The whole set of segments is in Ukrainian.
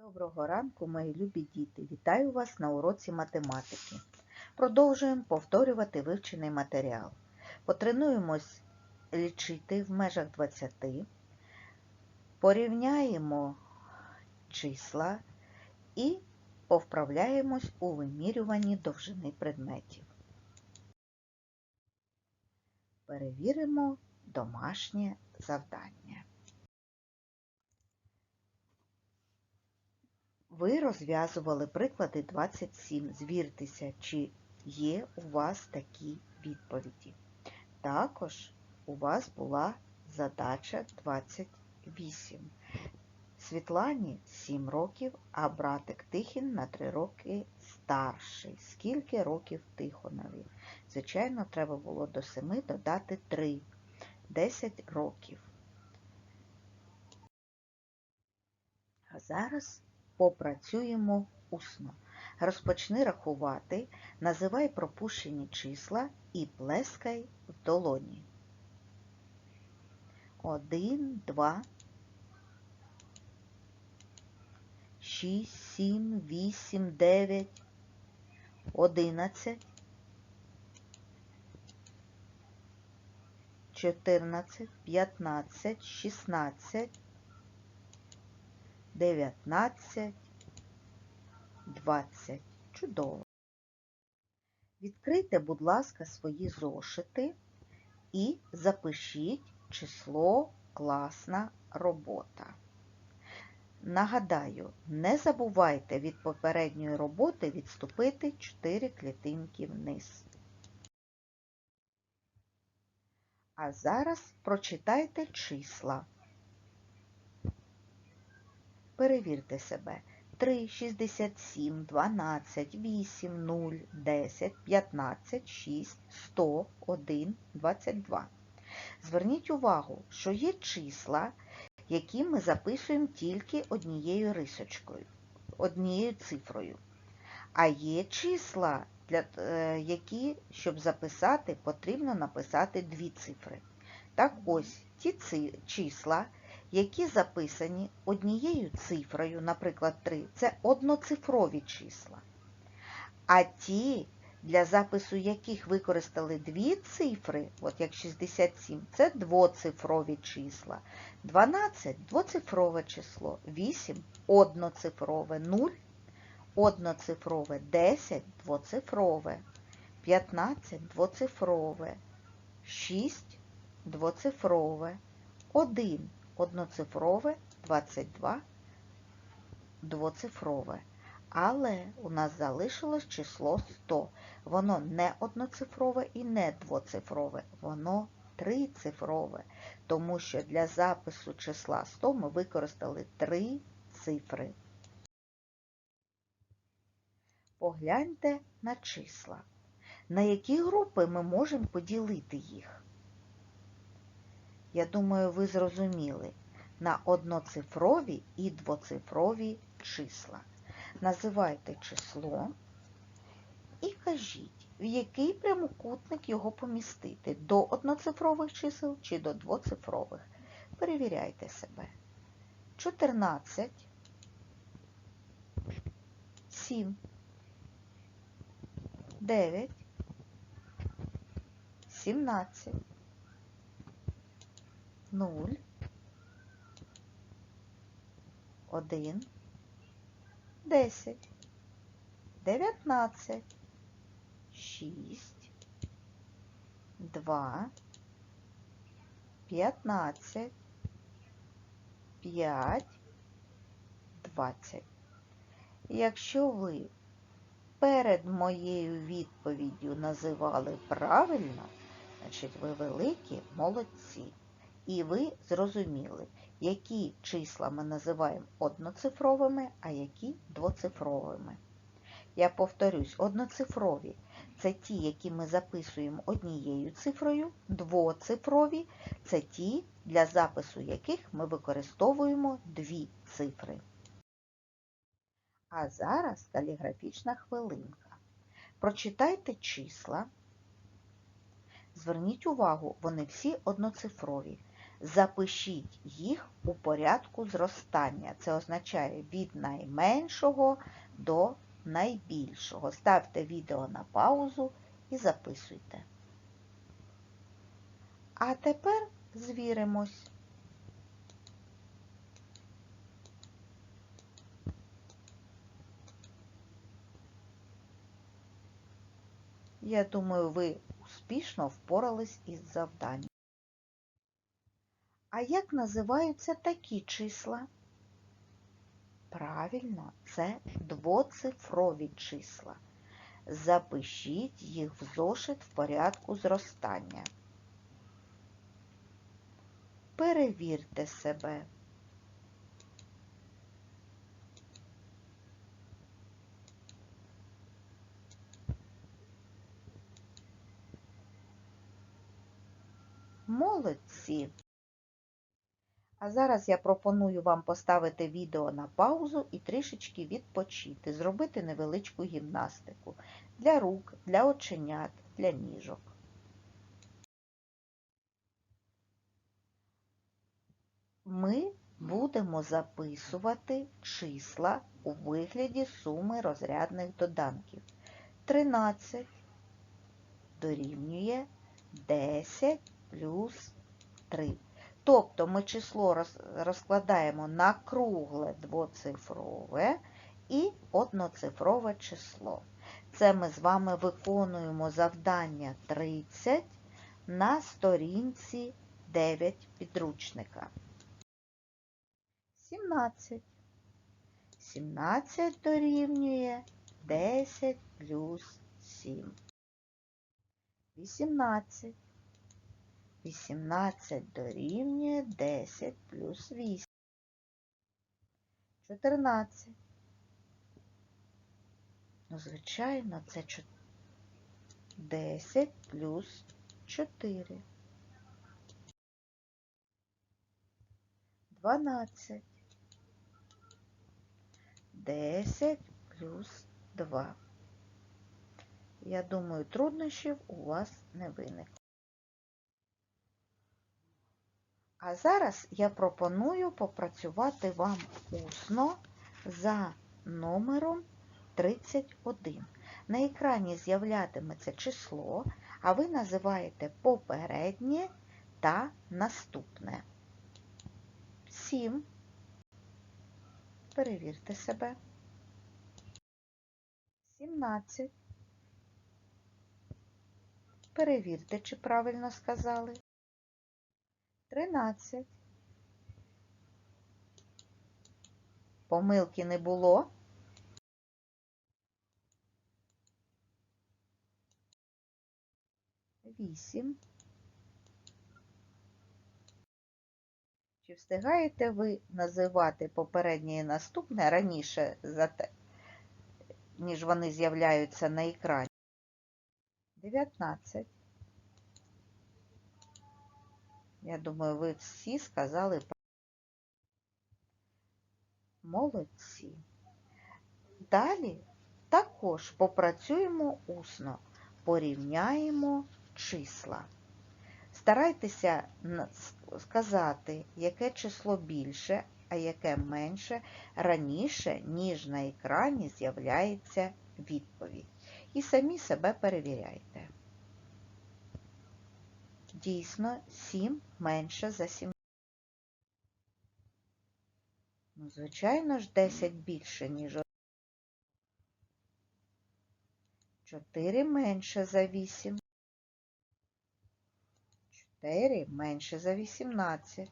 Доброго ранку, мої любі діти! Вітаю вас на уроці математики. Продовжуємо повторювати вивчений матеріал. Потренуємось лічити в межах 20, порівняємо числа і повправляємось у вимірюванні довжини предметів. Перевіримо домашнє завдання. Ви розв'язували приклади 27. Звіртеся, чи є у вас такі відповіді. Також у вас була задача 28. Світлані 7 років, а братик Тихін на 3 роки старший. Скільки років Тихонові? Звичайно, треба було до 7 додати 3. 10 років. А зараз попрацюємо усно. Розпочни рахувати, називай пропущені числа і плескай в долоні. Один, два, шість, сім, вісім, дев'ять, одинадцять, чотирнадцять, п'ятнадцять, шістнадцять, 19, 20. Чудово. Відкрийте, будь ласка, свої зошити і запишіть число класна робота. Нагадаю, не забувайте від попередньої роботи відступити 4 клітинки вниз. А зараз прочитайте числа. Перевірте себе. 3, 67, 12, 8, 0, 10, 15, 6, 100, 1, 22. Зверніть увагу, що є числа, які ми записуємо тільки однією рисочкою, однією цифрою. А є числа, для, які, щоб записати, потрібно написати дві цифри. Так ось ті числа, які записані однією цифрою, наприклад, 3, це одноцифрові числа. А ті, для запису яких використали дві цифри, от як 67, це двоцифрові числа. 12 двоцифрове число, 8 одноцифрове, 0 одноцифрове, 10 двоцифрове, 15 двоцифрове, 6 двоцифрове, 1 одноцифрове, 22 двоцифрове. Але у нас залишилось число 100. Воно не одноцифрове і не двоцифрове, воно трицифрове, тому що для запису числа 100 ми використали три цифри. Погляньте на числа. На які групи ми можемо поділити їх? Я думаю, ви зрозуміли, на одноцифрові і двоцифрові числа. Називайте число і кажіть, в який прямокутник його помістити, до одноцифрових чисел чи до двоцифрових. Перевіряйте себе. 14, 7, 9, 17, 0, 1, 10, 19, 6, 2, 15, 5, 20. Якщо ви перед моєю відповіддю називали правильно, значить ви великі молодці. І ви зрозуміли, які числа ми називаємо одноцифровими, а які двоцифровими. Я повторюсь, одноцифрові це ті, які ми записуємо однією цифрою, двоцифрові це ті, для запису яких ми використовуємо дві цифри. А зараз каліграфічна хвилинка. Прочитайте числа. Зверніть увагу, вони всі одноцифрові. Запишіть їх у порядку зростання. Це означає від найменшого до найбільшого. Ставте відео на паузу і записуйте. А тепер звіримось. Я думаю, ви успішно впорались із завданням. А як називаються такі числа? Правильно, це двоцифрові числа. Запишіть їх в зошит в порядку зростання. Перевірте себе. Молодці! А зараз я пропоную вам поставити відео на паузу і трішечки відпочити, зробити невеличку гімнастику для рук, для оченят, для ніжок. Ми будемо записувати числа у вигляді суми розрядних доданків. 13 дорівнює 10 плюс 3. Тобто ми число розкладаємо на кругле двоцифрове і одноцифрове число. Це ми з вами виконуємо завдання 30 на сторінці 9 підручника. 17. 17 дорівнює 10 плюс 7. 18. 18 дорівнює 10 плюс 8. 14. Ну, звичайно, це 10 плюс 4. 12. 10 плюс 2. Я думаю, труднощів у вас не виникло. А зараз я пропоную попрацювати вам усно за номером 31. На екрані з'являтиметься число, а ви називаєте попереднє та наступне. 7. Перевірте себе. 17. Перевірте, чи правильно сказали. 13. Помилки не було. Вісім. Чи встигаєте ви називати попереднє і наступне раніше, за те, ніж вони з'являються на екрані? 19. Я думаю, ви всі сказали молодці. Далі також попрацюємо усно, порівняємо числа. Старайтеся сказати, яке число більше, а яке менше раніше, ніж на екрані з'являється відповідь. І самі себе перевіряйте. Дійсно, 7 менше за 7. Ну, звичайно ж, 10 більше, ніж 1. 4 менше за 8. 4 менше за 18.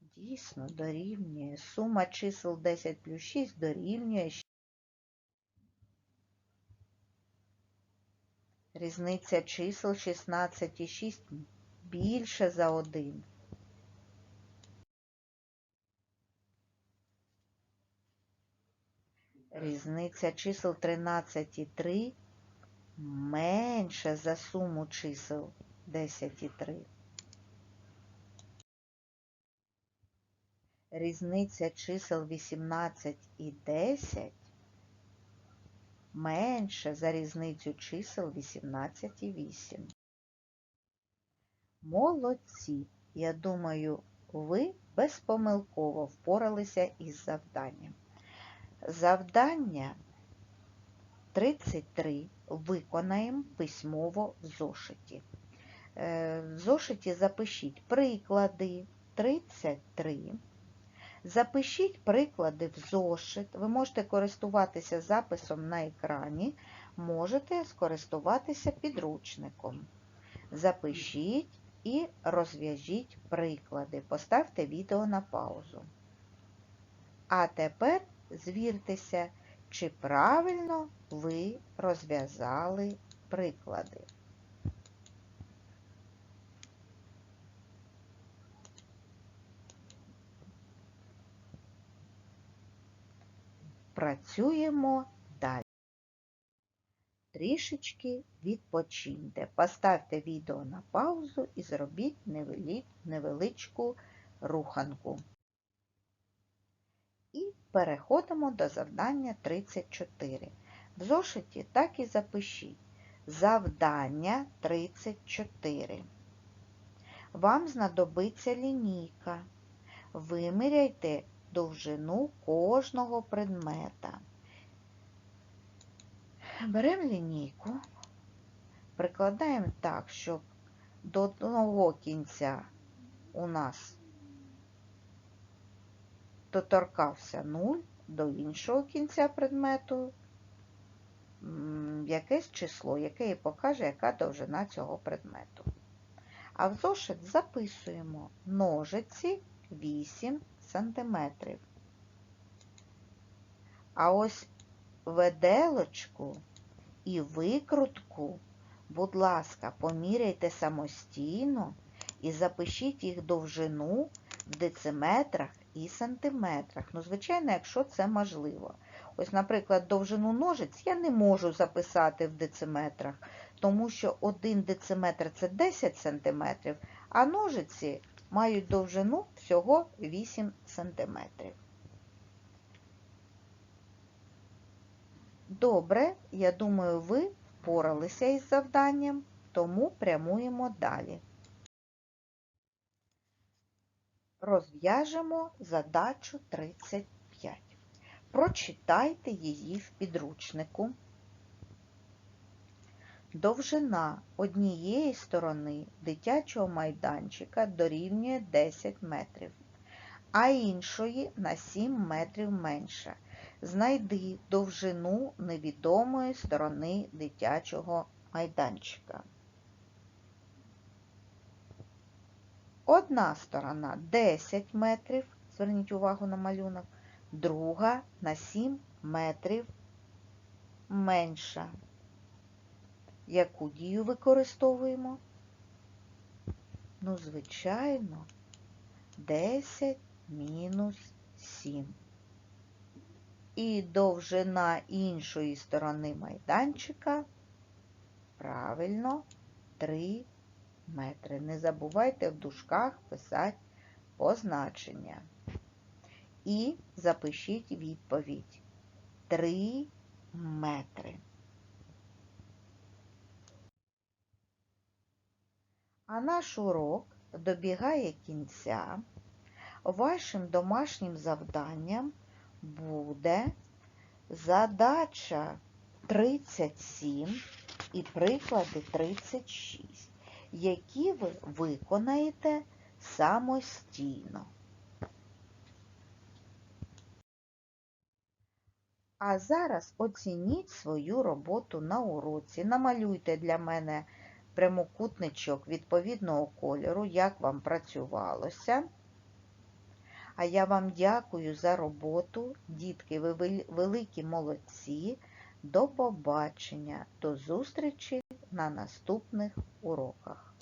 Дійсно, дорівнює. Сума чисел 10 плюс 6 дорівнює Різниця чисел 16 і 6 більше за 1. Різниця чисел 13 і 3 менше за суму чисел 10 і 3. Різниця чисел 18 і 10 менше за різницю чисел 18 і 8. Молодці! Я думаю, ви безпомилково впоралися із завданням. Завдання 33 виконаємо письмово в зошиті. Е, В зошиті запишіть приклади 33. Запишіть приклади в зошит. Ви можете користуватися записом на екрані, можете скористуватися підручником. Запишіть і розв'яжіть приклади. Поставте відео на паузу. А тепер звіртеся, чи правильно ви розв'язали приклади. Працюємо далі. Трішечки відпочиньте. Поставте відео на паузу і зробіть невеличку руханку. І переходимо до завдання 34. В зошиті так і запишіть. Завдання 34. Вам знадобиться лінійка. Виміряйте довжину кожного предмета. Беремо лінійку, прикладаємо так, щоб до одного кінця у нас доторкався 0, до іншого кінця предмету якесь число, яке і покаже, яка довжина цього предмету. А в зошит записуємо ножиці 8 см. А ось веделочку і викрутку, будь ласка, поміряйте самостійно і запишіть їх довжину в дециметрах і сантиметрах. Ну, звичайно, якщо це можливо. Ось, наприклад, довжину ножиць я не можу записати в дециметрах, тому що 1 дециметр це 10 сантиметрів, а ножиці мають довжину всього 8 сантиметрів. Добре, я думаю, ви впоралися із завданням, тому прямуємо далі. Розв'яжемо задачу 35. Прочитайте її в підручнику. Довжина однієї сторони дитячого майданчика дорівнює 10 метрів, а іншої на 7 метрів менша. Знайди довжину невідомої сторони дитячого майданчика. Одна сторона 10 метрів, зверніть увагу на малюнок, друга на 7 метрів менша. Яку дію використовуємо? Ну, звичайно, 10 мінус 7. І довжина іншої сторони майданчика, правильно, 3 метри. Не забувайте в дужках писати позначення. І запишіть відповідь 3 метри. А наш урок добігає кінця. Вашим домашнім завданням буде задача 37 і приклади 36, які ви виконаєте самостійно. А зараз оцініть свою роботу на уроці. Намалюйте для мене прямокутничок відповідного кольору, як вам працювалося. А я вам дякую за роботу. Дітки, ви великі молодці. До побачення, до зустрічі на наступних уроках.